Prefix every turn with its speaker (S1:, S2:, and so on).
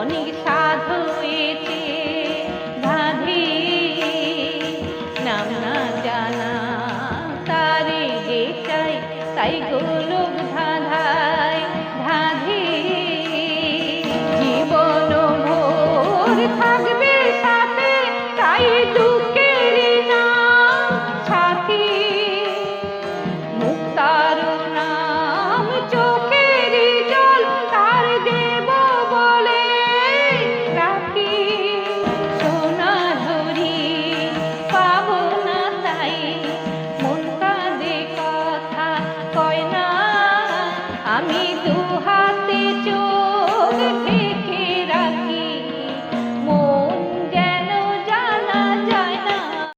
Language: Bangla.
S1: অনেক সাধু এতে নাম না জানা ধাঁধায় জীবন ভোর থাকে কয় না আমি দু হাতে